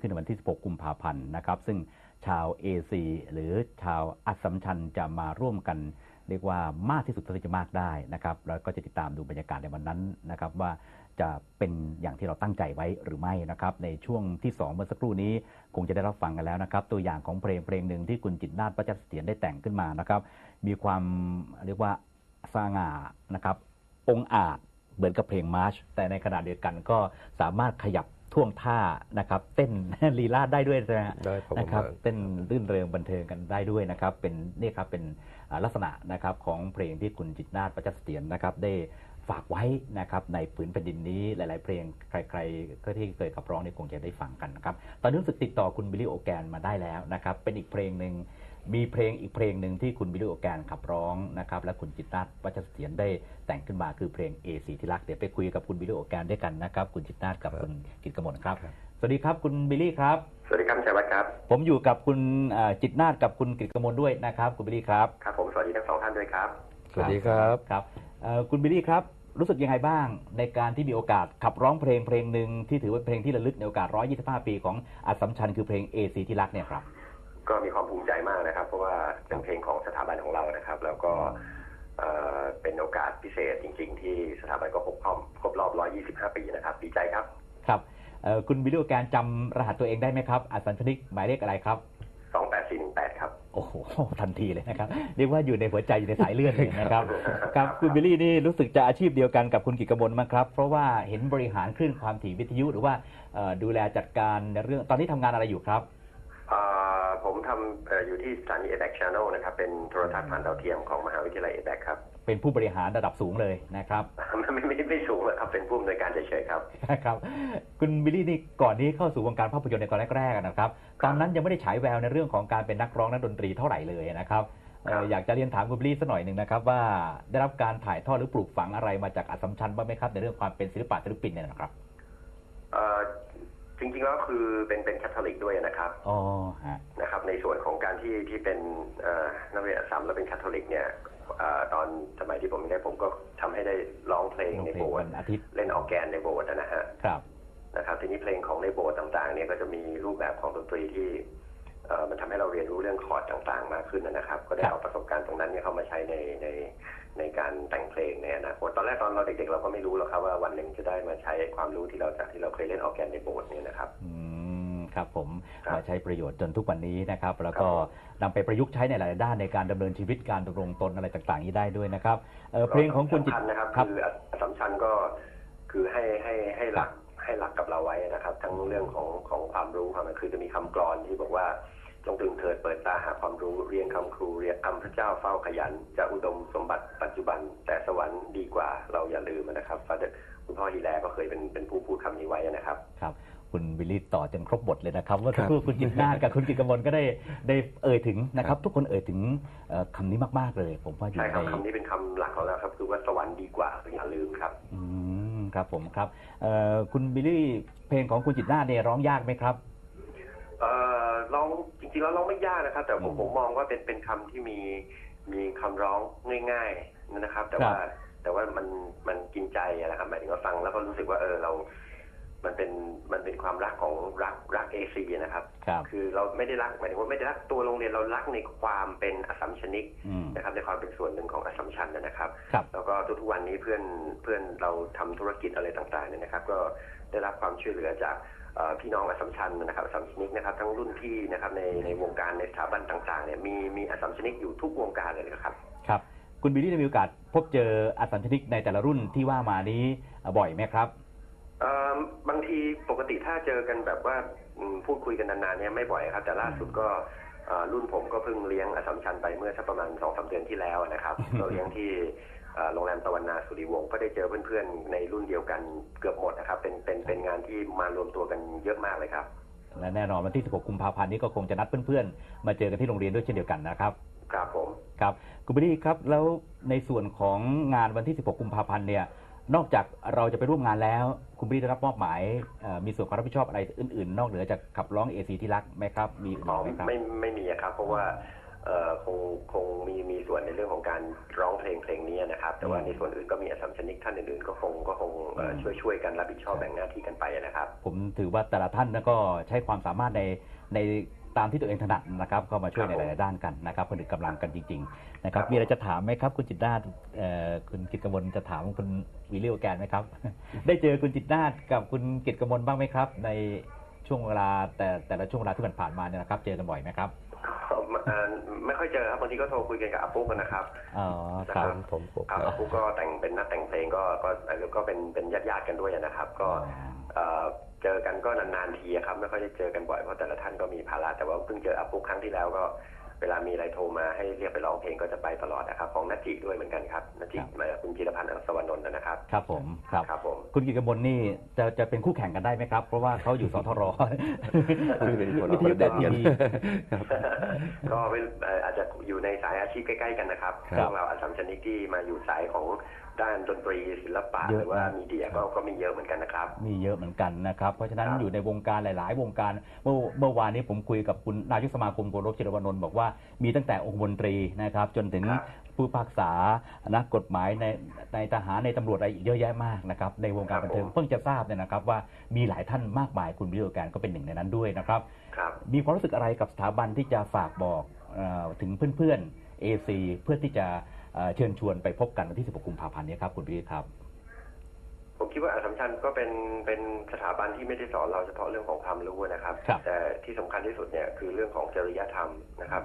ขึ้นในวันที่ 16 กุมภาพันธ์นะครับ ซึ่งชาว AC หรือชาวอัสสัมชัญจะมาร่วมกันเรียกว่ามากที่สุดเท่าที่จะมากได้นะครับแล้วก็จะติดตามดูบรรยากาศในวันนั้นนะครับว่าจะเป็นอย่างที่เราตั้งใจไว้หรือไม่นะครับในช่วงที่ 2 เมื่อสักครู่นี้คงจะได้รับฟังกันแล้วนะครับ ตัวอย่างของเพลงเพลงหนึ่งที่คุณจิตนาฏประจักษ์เสถียรได้แต่งขึ้นมานะครับ มีความเรียกว่าสง่านะครับ องอาจเหมือนกับเพลงมาร์ชแต่ในขณะเดียวกันก็สามารถขยับ ท่วงท่านะครับ เต้นลีลาดได้ด้วยนะฮะได้ครับนะครับผมเต้นรื่นเริงบันเทิงกันได้ด้วยนะครับ เป็นนี่ครับเป็นอ่าลักษณะนะครับของเพลงที่คุณจิตรนาฏประจักษ์เสถียรนะครับได้ฝากไว้นะครับในผืนแผ่นดินนี้หลาย ๆ เพลงใครๆก็ที่เคยขับร้องเนี่ยคงจะได้ฟังกันนะครับ ตอนนี้รู้สึกติดต่อคุณบิลลี่โอแกนมาได้แล้วนะครับ เป็นอีกเพลงหนึ่ง มีเพลงอีกเพลงหนึ่งที่คุณบิลลี่โอแกนขับร้องนะครับ และคุณจิตรนาฏวัชรเสถียรได้แต่งขึ้นมาคือเพลงเอสีที่รักเดี๋ยวไปคุยกับคุณบิลลี่โอแกนด้วยกันนะครับ คุณจิตรนาฏกับครับคุณกิตกมลครับครับ สวัสดีครับคุณบิลลี่ครับ สวัสดีครับชัยวัฒน์ครับ ผมอยู่กับคุณเอ่อจิตรนาฏกับคุณกิตกมลด้วยนะครับ คุณบิลลี่ครับครับผมสวัสดีทั้งสองท่านด้วยครับ สวัสดีครับครับเอ่อคุณบิลลี่ครับรู้สึกยังไงบ้างในการที่มีโอกาสขับร้องเพลงเพลงหนึ่งที่ถือว่าเป็นเพลงที่ระลึกในโอกาส 125 ปีของอัสสัมชัญคือเพลงเอสีที่รักเนี่ยครับ ก็มีความภูมิใจมากนะครับ เพราะว่าเป็นเพลงของสถาบันของเรานะครับ แล้วก็เอ่อเป็นโอกาสพิเศษจริง ๆ ที่สถาบันก็ครบรอบครบรอบ 125 ปีนะครับดีใจครับครับเอ่อคุณบิลลี่โอแกนจำรหัสตัวเองได้ไหมครับอัสสัมชัญนิกหมายเลขอะไรครับ28418 ครับ โอ้โห ทันทีเลยนะครับ เรียกว่าอยู่ในหัวใจ อยู่ในสายเลือดเลยนะครับ ครับ คุณบิลลี่นี่รู้สึกจะอาชีพเดียวกันกับคุณกิตกมลมั้งครับ เพราะว่าเห็นบริหารคลื่นความถี่วิทยุหรือว่าเอ่อดูแลจัดการในเรื่องตอนนี้ทำงานอะไรอยู่ครับเอ่อ ผมทำเอ่ออยู่ที่สถานี a b a c Channel นะครับ เป็นโทรทัศน์ผ่านดาวเทียมของมหาวิทยาลัย a b a c ครับ เป็นผู้บริหารระดับสูงเลยนะครับไม่ไม่ไม่ไม่สูงหรอกครับ เป็นผู้อำนวยการเฉยๆครับครับ คุณบิลลี่นี่ก่อนที่เข้าสู่วงการภาพยนตร์ในตอนแรกๆนะครับ ตอนนั้นยังไม่ได้ฉายแววในเรื่องของการเป็นนักร้องนักดนตรีเท่าไหร่เลยนะครับเอ่อครับอยากจะเรียนถามคุณบิลลี่สักหน่อยหนึ่งนะครับว่าได้รับการถ่ายทอดหรือปลูกฝังอะไรมาจากอัสสัมชัญบ้างไหมครับในเรื่องความเป็นศิลปะศิลปินเนี่ยนะครับเอ่อ จริงๆแล้วคือเป็นเป็นแคทอลิกด้วยนะครับอ๋อฮะนะครับ ในส่วนของการที่ที่เป็นเอ่อนักเรียนอัสสัมและเป็นคาทอลิกเนี่ยเอ่อตอนสมัยที่ผมได้ผมก็ทำให้ได้ร้องเพลงในเพลโบงสวัถ์นอาทิตย์เล่นออกแกนในโบสถ์นะฮะครับนะครับทีนี้เพลงของในโบสถ์ต่างๆเนี่ยก็จะมีรูปแบบของดนตรีที่เอ่อมันทำให้เราเรียนรู้เรื่องคอร์ดต่างๆ มากขึ้นนะครับ ก็ได้ครับเอาประสบการณ์ตรงนั้นเนี่ยเข้ามาใช้ในใน ในการแต่งเพลงในอนาคตตอนแรกตอนเราเด็กๆเราก็ไม่รู้หรอกครับว่าวันหนึ่งจะได้มาใช้ความรู้ที่เราจากที่เราเคยเล่นออกแกนในโบสถ์เนี่ยนะครับอืมครับผมครับมาใช้ประโยชน์จนทุกวันนี้นะครับ แล้วก็ครับนำไปประยุกต์ใช้ในหลายๆด้านในการดำเนินชีวิตการดำรงตนอะไรต่างๆ นี้ได้ด้วยนะครับเอ่อเพลงของคุณจิตสำญนะครับครับคืออัสมชัญก็คือให้ให้ให้หลักให้หลักกับเราไว้นะครับ ทั้งเรื่องของของความรู้ความคือจะมีคำกลอนที่บอกว่า จงตื่นเถิดเปิดตาหาความรู้เรียนคำครูเรียนคำพระเจ้าเฝ้าขยัน จะอุดมสมบัติปัจจุบัน แต่สวรรค์ดีกว่าเราอย่าลืมนะครับฟาเดอร์คุณพ่อฮีแลก็เคยเป็นเป็นผู้พูดคำนี้ไว้นะครับ ครับ คุณวิลลี่ต่อจนครบบทเลยนะครับ ว่าครัสักบครู่คุณจิตนาฏกับคุณกิตกมลก็ได้ได้เอ่ยถึงนะครับ ทุกคนเอ่ยถึงเอ่อคำนี้มากๆเลย ผมว่าอยู่ใช่ในครับคำนี้เป็นคำหลักของเราครับ คือว่าสวรรค์ดีกว่าอย่าลืมครับอืมครับผมครับเอ่อคุณบิลลี่เพลงของคุณจิตนาฏเนี่ยร้องยากไหมครับเอ่อ ร้องจริงๆแล้วร้องไม่ยากนะครับ แต่ผมอืมผมมองว่าเป็นเป็นคำที่มีมีคำร้องง่ายๆนะครับ แต่ครับว่าแต่ว่ามันมันกินใจอะนะครับหมายถึงว่าฟังแล้วก็รู้สึกว่าเออเรา มันเป็นมันเป็นความรักของรักรักเอซีนะครับครับ คือเราไม่ได้รักหมายถึงว่าไม่ได้รักตัวโรงเรียนเรารักในความเป็นอสสัมชนิกอืมนะครับ ในความเป็นส่วนหนึ่งของอสสัมชัญนะครับครับ แล้วก็ทุกๆวันนี้เพื่อนเพื่อนเราทำธุรกิจอะไรต่างๆเนี่ยนะครับ ก็ได้รับความช่วยเหลือจากเอ่อ พี่น้องอสสัมชัญนะครับอสสัมชนิกนะครับทั้งรุ่นพี่นะครับในในวงการในสถาบันต่างๆเนี่ยมีมีอสสัมชนิกอยู่ทุกวงการเลยนะครับครับ คุณบิลลี่ได้มีโอกาสพบเจออัสสัมชนิกในแต่ละรุ่นที่ว่ามานี้บ่อยไหมครับเอ่อบางทีปกติถ้าเจอกันแบบว่าอืมพูดคุยกันนานๆเนี่ยไม่บ่อยครับ แต่ล่าสุดก็เอ่อรุ่นผมก็เพิ่งเลี้ยงอสสัมชัญไปเมื่อสักประมาณสองสาเดือนที่แล้วนะครับก็เลี้ยงที่เอ่อโรง สุริวงศ์ก็ได้เจอเพื่อนๆในรุ่นเดียวกันเกือบหมดนะครับ เป็นเป็นเป็นงานที่มารวมตัวกันเยอะมากเลยครับ และแน่นอนวันที่ 16 กุมภาพันธ์นี้ก็คงจะนัดเพื่อนๆ มาเจอกันที่โรงเรียนด้วยเช่นเดียวกันนะครับ ครับผม ครับคุณบิลลี่ครับแล้วในส่วนของงานวันที่ 16 กุมภาพันธ์เนี่ย นอกจากเราจะไปร่วมงานแล้ว คุณบิลลี่ได้รับมอบหมายเอ่อมีส่วนความรับผิดชอบอะไรอื่นๆ นอกเหนือจากขับร้องเอซีที่รักไหมครับ มีอื่นอ๋อไหมครับ ไม่ไม่มีอะครับ เพราะว่าเอ่อ คงคงมีมีส่วนในเรื่องของการร้องเพลงเพลงนี้นะครับ แต่ว่าอืมในส่วนอื่นก็มีอสสัมชนิกท่านอื่นๆก็คงก็คงเอ่ออืมช่วยช่วยกันรับผิดชอบแบ่งหน้าที่กันไปนะครับ ผมถือว่าแต่ละท่านนะก็ใช้ความสามารถในในตามที่ตัวเองถนัดนะครับก็มาช่วยครัในบผมหลาย ๆ ด้านกันนะครับผนึกกำลังกันจริง ๆ นะครับครับ มีอะไรจะถามไหมครับ คุณจิตนาถเอ่อคุณกิตกมลจะถามคุณวิลลี่โอแกนไหมครับ ได้เจอคุณจิตนาถกับคุณกิตกมลบ้างไหมครับ ในช่วงเวลาแต่แต่ละช่วงเวลาที่ผ่านๆมาเนี่ยนะครับ เจอกันบ่อยไหมครับก็เอ่อ ไม่ค่อยเจอครับบางทีก็โทรคุยกันกับอาปุ๊กนะครับอ๋อครับผมผมครับอาปุ๊กก็แต่งเป็นนักแต่งเพลงก็ก็แล้วก็เป็นเป็นญาติญาติๆกันด้วยนะครับ ก็เอ่อเจอกันก็นานๆทีครับ ไม่ค่อยได้เจอกันบ่อยเพราะแต่ละท่านก็มีภาระแต่ว่าเพิ่งเจออาปุ๊กครั้งที่แล้วก็ เวลามีอะไรโทรมาให้เรียกไปร้องเพลงก็จะไปตลอดนะครับ ของนัจจิด้วยเหมือนกันครับนัจจิครับมาคุณจิรพันธ์อังสวรรณนท์นะครับ ครับผม ครับ ครับผม คุณกิตกมลนี่จะจะเป็นคู่แข่งกันได้ไหมครับ เพราะว่าเขาอยู่สทรเป็นคนวิละทปยุระแต่เด็นทีกันวีก็เป็นเอ่ออาจจะอยู่ ในสายอาชีพใกล้ ๆ กันนะครับครับพวกเราอาสัมชนิกที่มาอยู่สายของด้านดนตรีศิลปะเยอะหรือว่านะมีเดียก็ก็มีเยอะเหมือนกันนะครับ มีเยอะเหมือนกันนะครับ เพราะฉะนั้นครับอยู่ในวงการหลาย ๆ วงการเมื่อเมื่อวานนี้ผมคุยกับคุณนายกสมาคมโกรบจิรวนนท์บอกว่ามีตั้งแต่องค์มนตรีนะครับ จนถึงครับผู้พิพากษานักกฎหมายในในทหารในตำรวจอะไรอีกเยอะแยะมากนะครับในวงการบันเทิงเพิ่งจะทราบเนี่ยนะครับ ว่ามีหลายท่านมากมายคุณวิโรแกนก็เป็นหนึ่งในนั้นด้วยนะครับครับ มีความรู้สึกอะไรกับสถาบันที่จะฝากบอกเออ ถึงเพื่อนๆ AC เพื่อที่จะเอ่อเชิญชวนไปพบกันวันที่ 16 กุมภาพันธ์นี้ครับ คุณวิครับ ผมคิดว่าอาสัมชัญก็เป็นเป็นสถาบันที่ไม่ได้สอนเราเฉพาะเรื่องของความรู้นะครับครับแต่ที่สำคัญที่สุดเนี่ยคือเรื่องของจริยธรรมนะครับ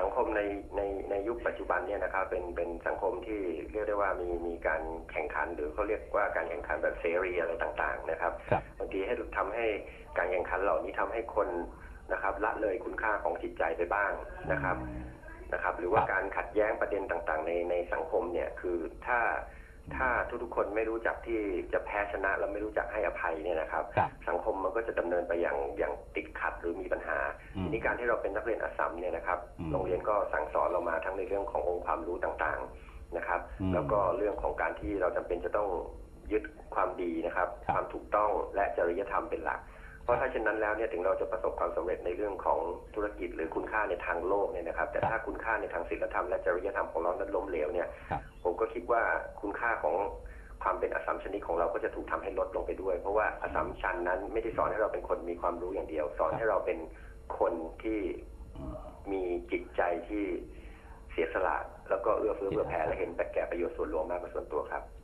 สังคมในในในยุคปัจจุบันเนี่ยนะครับเป็นเป็นสังคมที่เรียกได้ว่ามีมีการแข่งขัน หรือเขาเรียกว่าการแข่งขันแบบเสรีอะไรต่างๆนะครับครับบางทีให้ทำให้การแข่งขันเหล่านี้ทำให้คน นะครับละเลยคุณค่าของจิตใจไปบ้างนะครับนะครับ หรือว่าครับการขัดแย้งประเด็นต่างๆ ในในสังคมเนี่ยคือถ้าถ้าทุกๆคนไม่รู้จักที่จะแพ้ชนะแล้วไม่รู้จักให้อภัยเนี่ยนะครับครับสังคมมันก็จะดำเนินไปอย่างอย่างติดขัดหรือมีปัญหาอืมทีนี้การที่เราเป็นนักเรียนอัสสัมเนี่ยนะครับอืมโรงเรียนก็สั่งสอนเรามาทั้งในเรื่องขององค์ความรู้ต่างๆนะครับอืมแล้วก็เรื่องของการที่เราจำเป็นจะต้องยึดความดีนะครับครับ ความถูกต้องและจริยธรรมเป็นหลัก เพราะถ้าเช่นนั้นแล้วเนี่ยถึงเราจะประสบความสำเร็จในเรื่องของธุรกิจหรือคุณค่าในทางโลกเนี่ยนะครับ แต่ครับถ้าคุณค่าในทางศีลธรรมและจริยธรรมของเรานั้นล้มเหลวเนี่ยครับผมก็คิดว่าคุณค่าของความเป็นอสสัมชนิกของเราก็จะถูกทำให้ลดลงไปด้วย เพราะว่าอสสัมชัญนั้นไม่ได้สอนให้เราเป็นคนมีความรู้อย่างเดียว สอนให้เราเป็นคนที่อืมมีจิตใจที่เสียสละแล้วก็เอื้อเฟื้อเผื่อแผ่และเห็นแต่แก่ประโยชน์ส่วนรวมมากกว่าส่วนตัวครับ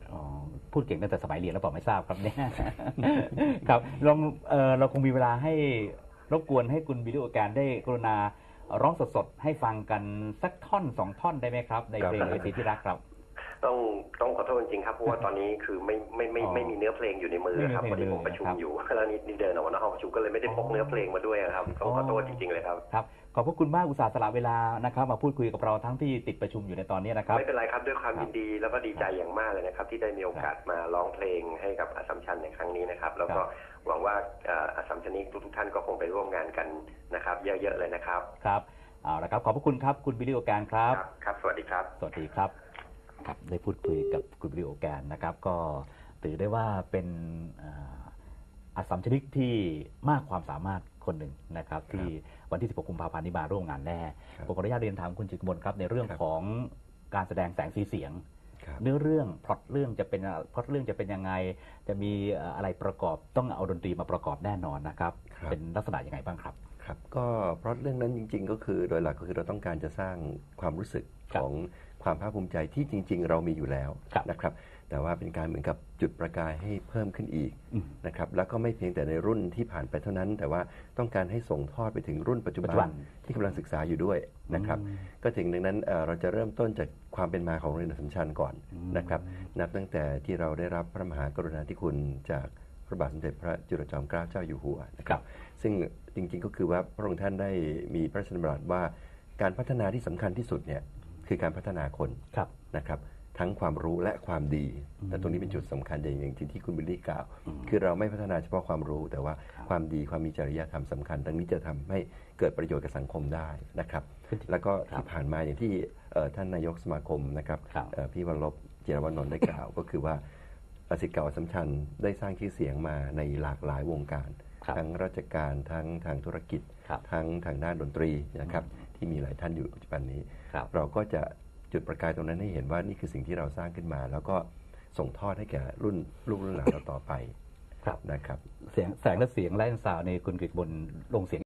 อ๋อ พูดเก่งตั้งแต่สมัยเรียนแล้วเปล่าไม่ทราบครับเนี่ยครับเราเอ่อเราคงมีเวลาให้รบกวนให้คุณวิดีโอการได้กรุณาร้องสดๆให้ฟังกันสักท่อนสองท่อนได้ไหมครับ ในเพลงครับเอซีที่รักครับ ต้องต้องขอโทษจริงๆครับเพราะว่าตอนนี้คือไม่ไม่ไม่อ๋อไม่มีเนื้อเพลงอยู่ในมือครับไม่พอมีดีเพลงผมประชุมเลยนะครับ อยู่แล้วนี่นี่เดินออกมาหน้าห้องประชุมก็เลยไม่ได้พกอ๋อเนื้อเพลงมาด้วยครับต้องขอโทษจริงๆเลยครับ ครับขอบพระคุณมากอุตส่าห์สละเวลานะครับ มาพูดคุยกับเราทั้งที่ติดประชุมอยู่ในตอนนี้นะครับ ไม่เป็นไรครับด้วยความครับยินดีแล้วก็ดีใจอย่างมากเลยนะครับ ที่ได้มีโอกาสมาร้องเพลงให้กับอสสัมชัญในครั้งนี้นะครับ แล้วก็ครับ หวังว่าเอ่ออสสัมชัญนี้ทุกๆท่านก็คงไปร่วมงานกันนะครับ เยอะๆเลยนะครับครับเอาละครับขอบพระคุณครับคุณวิดีโอการครับครับ ครับ สวัสดีครับ สวัสดีครับ ครับได้พูดคุยกับคุณวิดีโอแกนนะครับ ก็ถือได้ว่าเป็นเอ่ออัสสัมชนิกที่มากความสามารถคนหนึ่งนะครับ ที่วันที่ 16 กุมภาพันธ์นี้มาร่วมงานแน่ครับผมขออนุญาตเรียนถามคุณจิตรกมลครับ ในเรื่องครับของการแสดงแสงสีเสียงครับเนื้อเรื่องพล็อตเรื่องจะเป็นพล็อตเรื่องจะเป็นยังไง จะมีเอ่ออะไรประกอบต้องเอาดนตรีมาประกอบแน่นอนนะครับครับเป็นลักษณะยังไงบ้างครับ ครับก็เพราะเรื่องนั้นจริง ๆ ก็คือโดยหลักก็คือเราต้องการจะสร้างความรู้สึกครับของความภาคภูมิใจที่จริง ๆ เรามีอยู่แล้วครับนะครับ แต่ว่าเป็นการเหมือนกับจุดประกายให้เพิ่มขึ้นอีกอืมนะครับแล้วก็ไม่เพียงแต่ในรุ่นที่ผ่านไปเท่านั้น แต่ว่าต้องการให้ส่งทอดไปถึงรุ่นปัจจุปัจบัจุบันนที่กำลังศึกษาอยู่ด้วยนะครับอืมก็ถึงดังนั้นเอ่อเราจะเริ่มต้นจากความเป็นมาของโรงเรียนอัสสัมชัญก่อนอืมนะครับ นับตั้งแต่ที่เราได้รับพระมหากรุณาธิคุณจากพ ระบาทสมเด็จพระจุลจอมเกล้าเจ้าอยู่หัวนะคครัรับบซึ่งจริงๆก็คือว่าพระองค์ท่านได้มีพระราชดำรัสว่า การพัฒนาที่สำคัญที่สุดเนี่ยคือการพัฒนาคนครับนะครับ ทั้งความรู้และความดีอืมแต่ตรงนี้เป็นจุดสำคัญอย่างอย่างที่ที่คุณบิลลี่กล่าวอืมคือเราไม่พัฒนาเฉพาะความรู้ แต่ว่าครับความดีความมีจริยธรรมสำคัญดังนี้จะทำให้เกิดประโยชน์กับสังคมได้นะครับ แล้วก็ครับที่ผ่านมาอย่างที่เอ่อท่านนายกสมาคมนะครับครับเอ่อพี่วรลบเจรวนนท์ได้กล่าวก็คือว่า สิทธิ์เก่าอัสสัมชัญได้สร้างชื่อเสียงมาในหลากหลายวงการครับทั้งราชการทั้งทางธุรกิจครับทั้งทางด้านดนตรีนะครับอืมที่ที่มีหลายท่านอยู่ปัจจุบันนี้ครับเราก็จะจุดประกายตรงนั้นให้เห็นว่านี่คือสิ่งที่เราสร้างขึ้นมา แล้วก็ส่งทอดให้แก่รุ่นลูกรุ่นหลานเราต่อไปครับนะครับเสียงแสงและเสียงและซาวในคุณกฤษบนลงเสียง